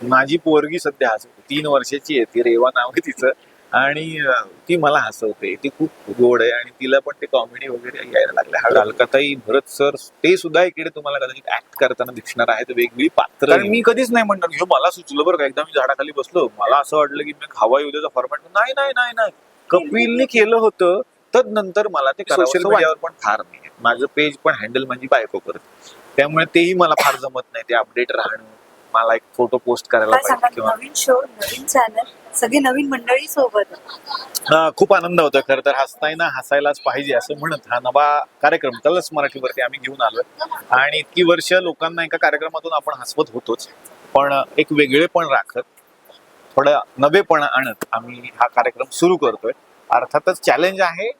माझी पोरगी सध्या हसवते. तीन वर्षाची आहे ती रेवा नाव आहे तिचं. आणि ती मला हसवते. ती खूप गोड आहे आणि तिला पण ते कॉमेडी वगैरे यायला लागले. हा अलकाताई भरत सर ते सुद्धा इकडे तुम्हाला कदाचित ऍक्ट करताना दिसणार आहेत वेगळी पात्र मी कधीच नाही म्हणणार. हे मला सुचलं बरं का? एकदा मी झाडाखाली बसलो. मला असं वाटलं की मी खावा उद्याचा फॉर्मॅट नाही नाही नाही नाही. कपिलने केलं होतं. तदनंतर मला ते सोशल मीडियावर पण फार नाही माझं पेज पण हँडल माझी बायको करते. त्यामुळे तेही मला फार जमत नाही. ते अपडेट राहणं. मला एक फोटो पोस्ट करायला काय पाहिजे किंवा नवीन शो नवीन चॅनल सगळी नवीन मंडळी सोबत. खूप आनंद होतो खरं तर हसताना हसायलाच पाहिजे असं म्हणत हा नवा कार्यक्रम कलर्स मराठीवरती आम्ही घेऊन आलोय. आणि इतकी वर्ष लोकांना एका कार्यक्रमातून आपण हसवत होतोच. पण एक वेगळे पण राखत थोडं नवेपणा आणत आम्ही हा कार्यक्रम सुरू करतोय. अर्थातच चॅलेंज आहे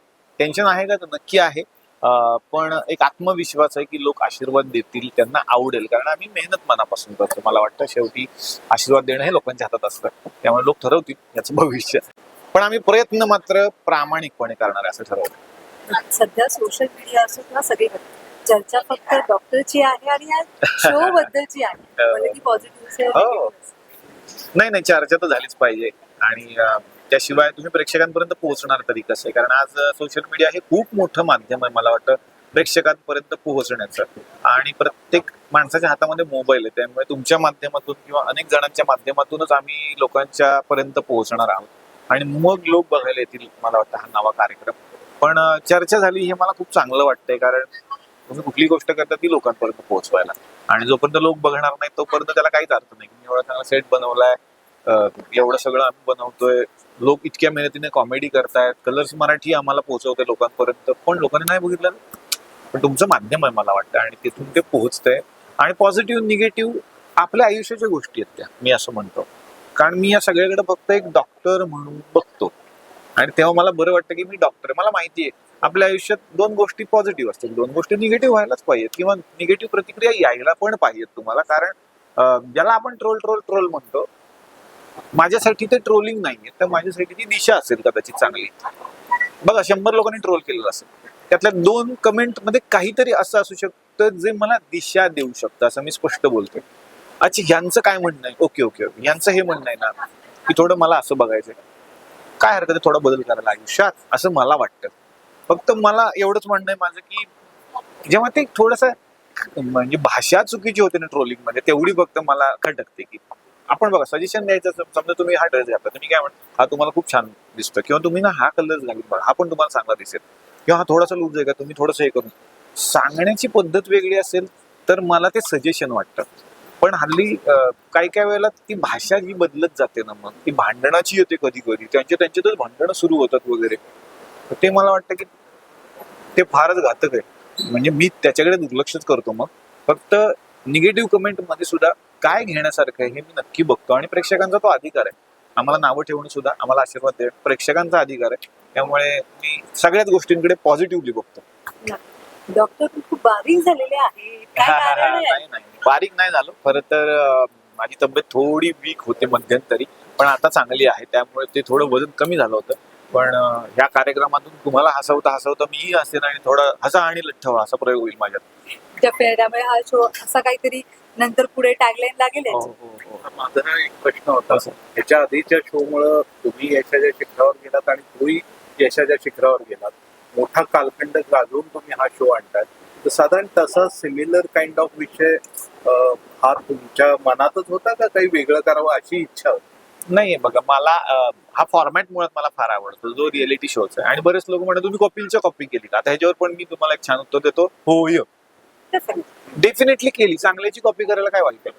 टेन्शन आहे का? तर नक्की आहे. पण एक आत्मविश्वास आहे की लोक आशीर्वाद देतील त्यांना आवडेल. कारण आम्ही मेहनत मनापासून करतो. मला वाटतं शेवटी आशीर्वाद देणं हे लोकांच्या हातात असतं. त्यामुळे लोक ठरवतील याचं भविष्य. पण आम्ही प्रयत्न मात्र प्रामाणिकपणे करणार आहे असं ठरवलं. सध्या सोशल मीडिया असो किंवा सगळीकडे चर्चा फक्त डॉक्टरची आहे आणि या शो बद्दलची आहे. पॉझिटिव्ह हो. नाही नाही चर्चा तर झालीच पाहिजे. आणि त्याशिवाय तुम्ही प्रेक्षकांपर्यंत पोहोचणार तरी कसं आहे? कारण आज सोशल मीडिया हे खूप मोठं माध्यम आहे मला वाटतं प्रेक्षकांपर्यंत पोहोचण्याचं. आणि प्रत्येक माणसाच्या हातामध्ये मोबाईल आहे त्यामुळे तुमच्या माध्यमातून किंवा अनेक जणांच्या माध्यमातूनच आम्ही लोकांच्या पर्यंत पोहोचणार आहोत. आणि मग लोक बघायला येतील मला वाटतं हा नवा कार्यक्रम. पण चर्चा झाली हे मला खूप चांगलं वाटतंय कारण तुम्ही कुठली गोष्ट करता ती लोकांपर्यंत पोहोचवायला. आणि जोपर्यंत लोक बघणार नाही तोपर्यंत त्याला काहीच अर्थ नाही. मी एवढा चांगला सेट बनवलाय एवढं सगळं आम्ही बनवतोय. लोक इतक्या मेहनतीने कॉमेडी करतायत. कलर्स मराठी आम्हाला पोहोचवते लोकांपर्यंत. पण लोकांनी नाही बघितलं पण तुमचं माध्यम आहे मला वाटतं आणि तिथून ते पोहोचतंय. आणि पॉझिटिव्ह निगेटिव्ह आपल्या आयुष्याच्या गोष्टी आहेत त्या मी असं म्हणतो. कारण मी या सगळ्याकडे फक्त एक डॉक्टर म्हणून बघतो. आणि तेव्हा मला बरं वाटतं की मी डॉक्टर मला माहिती आहे. आपल्या आयुष्यात दोन गोष्टी पॉझिटिव्ह असतील दोन गोष्टी निगेटिव्ह व्हायलाच पाहिजेत. किंवा निगेटिव्ह प्रतिक्रिया यायला पण पाहिजेत तुम्हाला. कारण ज्याला आपण ट्रोल ट्रोल ट्रोल म्हणतो माझ्यासाठी ते ट्रोलिंग नाहीये. तर माझ्यासाठी ती दिशा असेल कदाचित चांगली. बघा शंभर लोकांनी ट्रोल केलेलं असेल. त्यातल्या दोन कमेंटमध्ये काहीतरी असं असू शकतं जे मला दिशा देऊ शकतं असं मी स्पष्ट बोलतोय. अच्छा ह्यांचं काय म्हणणं आहे? Okay okay okay. यांचं हे म्हणणं आहे ना की थोडं मला असं बघायचंय. काय हरकत आहे? थोडा बदल करायला आयुष्यात असं मला वाटतं. फक्त मला एवढंच म्हणणं आहे माझं की जेव्हा ते थोडस म्हणजे भाषा चुकीची होते ना ट्रोलिंगमध्ये तेवढी फक्त मला खटकते की आपण बघा सजेशन द्यायचं समजा तुम्ही हा ड्रेस घातला तुम्ही काय म्हणता हा तुम्हाला खूप छान दिसतो किंवा तुम्ही ना हा कलर घालून बघा हा पण तुम्हाला चांगला दिसेल. किंवा हा थोडासा लूज आहे का तुम्ही थोडंसं हे करून. सांगण्याची पद्धत वेगळी असेल तर मला ते सजेशन वाटतं. पण हल्ली काही काही वेळेला ती भाषा जी बदलत जाते ना मग ती भांडणाची येते कधी कधी त्यांच्या त्यांच्यातच भांडणं सुरू होतात वगैरे. ते मला वाटतं की ते फारच घातक आहे. म्हणजे मी त्याच्याकडे दुर्लक्षच करतो मग. फक्त निगेटिव्ह कमेंटमध्ये सुद्धा काय घेण्यासारखं आहे हे मी नक्की बघतो. आणि प्रेक्षकांचा तो अधिकार आहे. आम्हाला नावं ठेवणं सुद्धा आम्हाला आशीर्वाद देणं प्रेक्षकांचा अधिकार आहे. त्यामुळे मी सगळ्याच गोष्टींकडे पॉझिटिव्हली बघतो. डॉक्टर खूप बारीक झालेले आहे. नाही नाही. बारीक नाही झालो. खरं तर माझी तब्येत थोडी वीक होते मध्यंतरी. पण आता चांगली आहे. त्यामुळे ते थोडं वजन कमी झालं होतं. पण ह्या कार्यक्रमातून तुम्हाला हसवता हसवता मीही हसेन आणि थोडा हसा आणि लठ्ठ व्हा असा प्रयोग होईल माझ्यात. हा शो असा काहीतरी नंतर पुढे टॅगलाईन लागेल हो, याची. हो, हो. माझा ना एक प्रश्न होता. ह्याच्या आधीच्या शो मुळे तुम्ही यशाच्या शिखरावर गेलात आणि तुम्ही यशाच्या शिखरावर गेलात. मोठा कालखंड गाजवून तुम्ही हा शो आणताय. तर साधारण तसा सिमिलर काइंड ऑफ विषय अं, हा तुमच्या मनातच होता का काही वेगळं करावं अशी इच्छा होती? नाहीये बघा मला अं, हा फॉर्मॅट मुळात मला फार आवडतो. जो रिअलिटी शोचा आहे. आणि बरेच लोक म्हणतात तुम्ही कपिलच्या कॉपी केली का? आता ह्याच्यावर पण मी तुम्हाला एक छान उत्तर देतो. आहे? डेफिनेटली केली. चांगल्याची कॉपी करायला काय वाटतं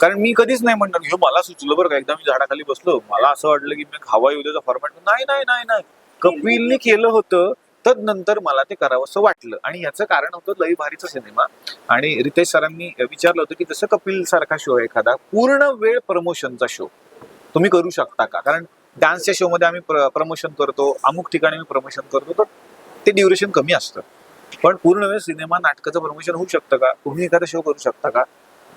कारण मी कधीच नाही म्हणणार हे मला सुचलं बरं का? एकदा मी झाडाखाली बसलो मला असं वाटलं की मी हवा उद्याचा फॉर्मॅट नाही नाही नाही नाही. कपिलनी केलं होतं तदनंतर मला ते करावं असं वाटलं. आणि याचं कारण होतं लई भारीचा सिनेमा. आणि रितेश सरांनी विचारलं होतं की जसं कपिल सारखा शो आहे एखादा पूर्ण वेळ प्रमोशनचा शो तुम्ही करू शकता का? कारण डान्सच्या शो मध्ये आम्ही प्रमोशन करतो अमुक ठिकाणी मी प्रमोशन करतो तर ते ड्युरेशन कमी असतं. पण पूर्ण वेळ सिनेमा नाटकाचं प्रमोशन होऊ शकतं का? तुम्ही एखादा शो करू शकता का?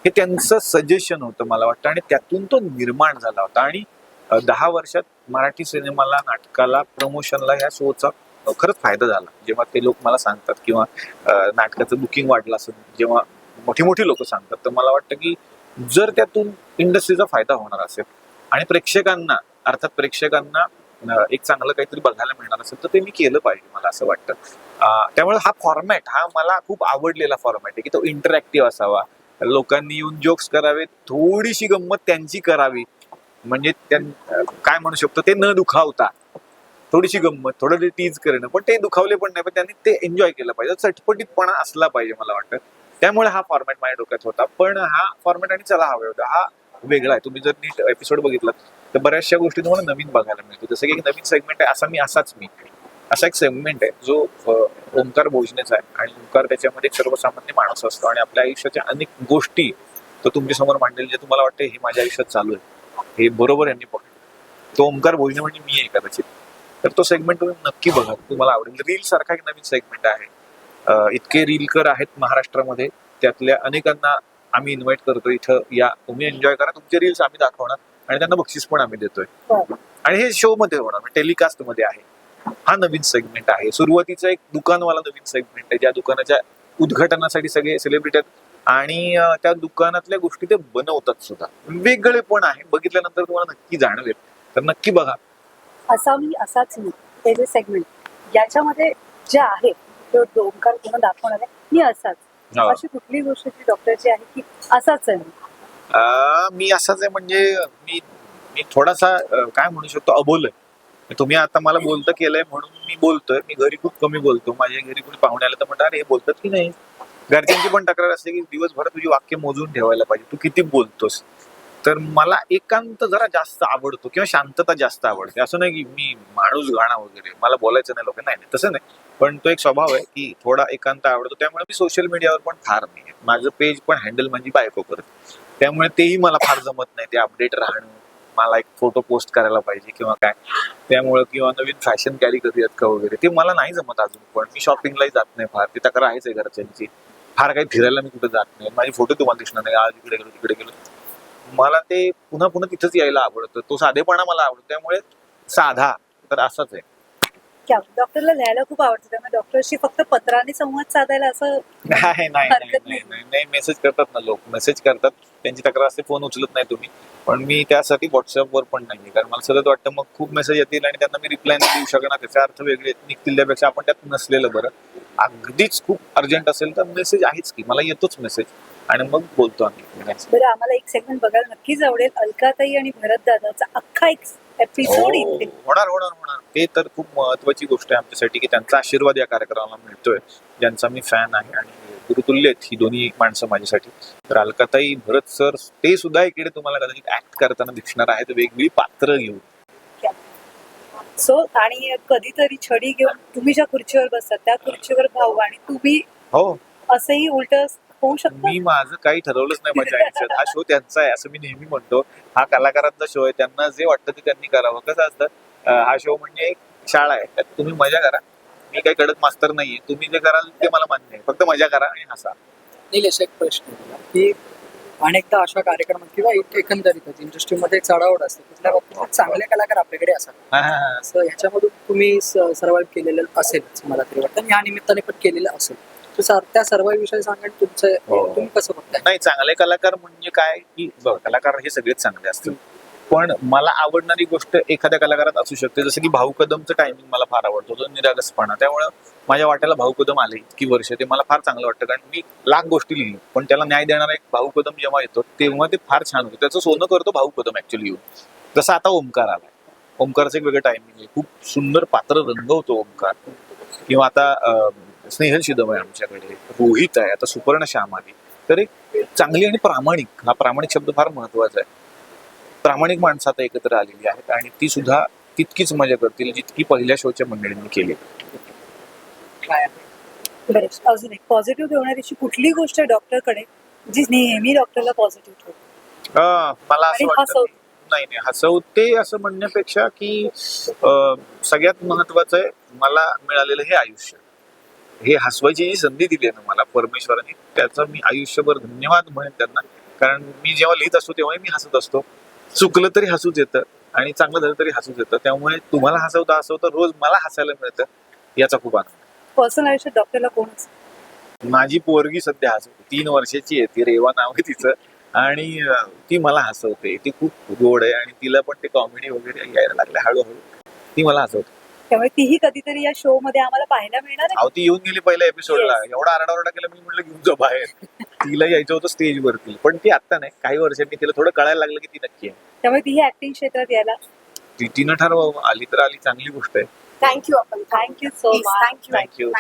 हे त्यांचं सजेशन होतं मला वाटतं. आणि त्यातून तो निर्माण झाला होता. आणि दहा वर्षात मराठी सिनेमाला नाटकाला प्रमोशनला ह्या शोचा खरंच फायदा झाला. जेव्हा ते लोक मला सांगतात किंवा नाटकाचं बुकिंग वाढलं असेल जेव्हा मोठी मोठी लोक सांगतात तर मला वाटतं की जर त्यातून इंडस्ट्रीचा फायदा होणार असेल आणि प्रेक्षकांना अर्थात प्रेक्षकांना एक चांगलं काहीतरी बघायला मिळणार असेल तर ते मी केलं पाहिजे मला असं वाटतं. त्यामुळे हा फॉर्मॅट हा मला खूप आवडलेला फॉर्मॅट आहे की तो इंटरॅक्टिव्ह असावा. लोकांनी येऊन जोक्स करावे थोडीशी गंमत त्यांची करावी. म्हणजे त्यां काय म्हणू शकतो ते न दुखावता. थोडीशी गंमत थोडं टीज करणं पण ते दुखावले पण नाही पण त्यांनी ते एन्जॉय केलं पाहिजे. चटपटीतपणा असला पाहिजे मला वाटतं. त्यामुळे हा फॉर्मॅट माझ्या डोक्यात होता. पण हा फॉर्मॅट आणि चला हवे होता. हा वेगळा आहे. तुम्ही जर नीट एपिसोड बघितला तर बऱ्याचशा गोष्टी तुम्हाला नवीन बघायला मिळतो जसं की एक नवीन सेगमेंट आहे असा मी असाच मी. असा एक सेगमेंट आहे जो ओंकार भोजनेचा आहे. आणि ओंकार त्याच्यामध्ये सर्वसामान्य माणूस असतो. आणि आपल्या आयुष्याच्या अनेक गोष्टी तो तुमच्यासमोर जे तुम्हाला वाटते हे माझ्या आयुष्यात चालू आहे. हे बरोबर यांनी पकडलं तो ओंकार भोजने म्हणजे मी आहे कदाचित. तर तो सेगमेंट तुम्ही नक्की बघा. तुम्हाला आवडेल. रील सारखा एक नवीन सेगमेंट आहे. इतके रीलकर आहेत महाराष्ट्रामध्ये. त्यातल्या अनेकांना आम्ही इन्व्हाइट करतो इथं. या तुम्ही एन्जॉय करा. तुमचे रील्स आम्ही दाखवणार आणि त्यांना बक्षीस पण आम्ही देतोय. आणि हे शो मध्ये होणार. टेलिकास्टमध्ये आहे. हा नवीन सेगमेंट आहे. सुरुवातीचा एक दुकानवाला नवीन सेगमेंट आहे. ज्या दुकानाच्या उद्घाटनासाठी सगळे सेलिब्रिटी आहेत. आणि त्या दुकानातल्या गोष्टी ते बनवतात सुद्धा. वेगळे पण आहे. बघितल्यानंतर तुम्हाला नक्की जाणवेल. तर नक्की बघा. असा मी असाच मी. हे जे सेगमेंट याच्यामध्ये जे आहे तो डोंकर पूर्ण दाखवणार आहे. मी असाच. हो. अशी कुठली गोष्ट जी डॉक्टरची आहे की असाच आहे? मी. अं, मी असाच आहे म्हणजे मी मी थोडासा अं, काय म्हणू शकतो अबोल आहे तुम्ही आता मला बोलतं केलंय म्हणून मी बोलतोय. मी घरी खूप कमी बोलतो. माझ्या घरी कोणी पाहुणे आले तर म्हणतात अरे हे बोलतात की नाही? घरच्यांची पण तक्रार असते की दिवसभर तुझी वाक्य मोजून ठेवायला पाहिजे. तू किती बोलतोस? तर मला एकांत जरा जास्त आवडतो किंवा शांतता जास्त आवडते. असं नाही की मी माणूस गाणा वगैरे मला बोलायचं नाही लोक नाही नाही, तसं नाही. पण तो एक स्वभाव आहे की थोडा एकांत आवडतो. त्यामुळे मी सोशल मीडियावर पण फार नाही माझं पेज पण हँडल म्हणजे बायको करते. त्यामुळे तेही मला फार जमत नाही ते अपडेट राहणं. मला एक फोटो पोस्ट करायला पाहिजे किंवा काय. त्यामुळं किंवा नवीन फॅशन कॅरी करूयात का वगैरे ते मला नाही जमत अजून. पण मी शॉपिंगलाही जात नाही फार. ती तक्रार आहेच आहे घरच्यांची. फार काही फिरायला मी कुठे जात नाही. माझे फोटो तुम्हाला दिसणार नाही. आज इकडे गेलो तिकडे गेलो. मला ते पुन्हा पुन्हा तिथंच यायला आवडतं. तो साधेपणा मला आवडतो. त्यामुळे साधा तर असाच आहे. क्या डॉक्टरला लिहायला खूप आवडतं. त्यामुळे डॉक्टरशी फक्त पत्राने संवाद साधायला असं नाही नाही हरकत नाही. नाही नाही मेसेज करतात ना लोक. मेसेज करतात. त्यांची तक्रार असते फोन उचलत नाही तुम्ही. पण मी त्यासाठी व्हॉट्सअपवर पण नाही कारण मला सतत वाटतं मग खूप मेसेज येतील आणि त्यांना मी रिप्लाय नाही देऊ शकणार. त्याचा अर्थ वेगळे निघतील त्यापेक्षा आपण त्यात नसलेलं बरं. अगदीच खूप अर्जंट असेल तर मेसेज आहेच की. मला येतोच मेसेज आणि मग बोलतो आम्ही. बरं आम्हाला एक सेगमेंट बघायला नक्कीच आवडेल. अलकाताई आणि भरत दादाचा अख्खा एक हो, होणार होणार होणार. ते तर खूप महत्वाची गोष्ट आहे आमच्यासाठी की त्यांचा आशीर्वाद या कार्यक्रमाला मिळतोय. ज्यांचा मी फॅन आहे आणि गुरुतुल्य आहेत ही दोन्ही माणसं माझ्यासाठी. तर अलकाताई भरत सर ते सुद्धा इकडे तुम्हाला कदाचित ऍक्ट करताना दिसणार आहेत. वेगळी पात्र घेऊन. सो आणि कधीतरी छडी घेऊन तुम्ही ज्या खुर्चीवर बसतात त्या खुर्चीवर भाऊ आणि तुम्ही हो. असंही उलट होऊ शकतं? मी माझं काही ठरवलंच नाही माझ्या आयुष्यात. हा शो त्यांचा आहे असं मी नेहमी म्हणतो. हा कलाकारांचा शो आहे. त्यांना जे वाटतं ते त्यांनी करावं. कसं असतं हा शो म्हणजे एक शाळा आहे. त्यात तुम्ही मजा करा. मी काही कडक मास्तर नाहीये. तुम्ही जे कराल ते मला मान्य आहे. फक्त मजा करा आणि हसा. निलेश एक प्रश्न आहे की अनेकदा अशा कार्यक्रमात किंवा एक- एकंदरीतच इंडस्ट्रीमध्ये चढावड असते कुठल्या बाबतीत चांगले कलाकार आपल्याकडे असतात. हा, हा, हा. असं ह्याच्यामधून तुम्ही सर्वाईव्ह केलेलं असेलच मला तरी वाटतं. आणि या निमित्ताने पण केलेलं असेल. तर सर त्या सर्व विषयी सांगा तुमचं हो. तुम्ही कसं बघताय? नाही चांगले कलाकार म्हणजे काय की बघ कलाकार हे सगळेच चांगले असतील पण मला आवडणारी गोष्ट एखाद्या कलाकारात असू शकते. जसं की भाऊ कदमचं टायमिंग मला फार आवडतो तो निरागसपणा. त्यामुळं माझ्या वाट्याला भाऊ कदम आले इतकी वर्ष ते मला फार चांगलं वाटतं. कारण मी लाख गोष्टी लिहिली पण त्याला न्याय देणारा एक भाऊ कदम जेव्हा येतो तेव्हा ते फार छान होतं. त्याचं सोनं करतो भाऊ कदम ऍक्च्युली येऊन जसं आता ओमकार आलाय. ओमकारचं एक वेगळं टायमिंग आहे. खूप सुंदर पात्र रंगवतो ओमकार किंवा आता स्नेहल शिदम आहे आमच्याकडे रोहित आहे आता सुपर्ण श्याम आली तर एक चांगली आणि प्रामाणिक हा प्रामाणिक शब्द फार महत्त्वाचा आहे. प्रामाणिक माणसं आता एकत्र आलेली आहेत आणि ती सुद्धा तितकीच मजा करतील जितकी पहिल्या शोच्या मंडळींनी केली? बरं अजून एक पॉझिटिव्ह ठेवणारीची कुठली गोष्ट आहे डॉक्टरकडे जी नेहमी डॉक्टरला पॉझिटिव्ह ठेवते? मला असं वाटतं हसवते. नाही नाही हसवते असं म्हणण्यापेक्षा की सगळ्यात महत्वाचं आहे मला मिळालेलं हे आयुष्य. हे हसवायची जी संधी दिली आहे ना मला परमेश्वराने. त्याचं मी आयुष्यभर धन्यवाद म्हणेन त्यांना. कारण मी जेव्हा लिहित असतो तेव्हा मी हसत असतो. चुकलं तरी हसूच येतं आणि चांगलं झालं तरी हसूच येतं. त्यामुळे तुम्हाला हसवता हसवता रोज मला हसायला मिळतं याचा खूप आनंद. पर्सनल आयुष्यात डॉक्टरला कोण? माझी पोरगी सध्या हसवते. तीन वर्षाची आहे. ती रेवा नाव आहे तिचं. आणि ती मला हसवते. ती खूप गोड आहे आणि तिला पण ते कॉमेडी वगैरे यायला लागले. हळूहळू ती मला हसवते. त्यामुळे तीही कधीतरी या शो मध्ये आम्हाला पाहायला मिळणार आहे. अहो ती येऊन गेली पहिल्या एपिसोडला एवढा आरडाओरडा केला मी म्हटलं घेऊन जा बाहेर. तिला यायचं होतं स्टेज वरती. पण ती आता नाही. काही वर्षांनी तिला थोडं कळायला लागलं की ती नक्की आहे. त्यामुळे तीही ऍक्टिंग क्षेत्रात यायला. ती तिनं ठरवावं. आली तर आली चांगली गोष्ट आहे. थँक्यू आपण थँक्यू सो मच थँक्यू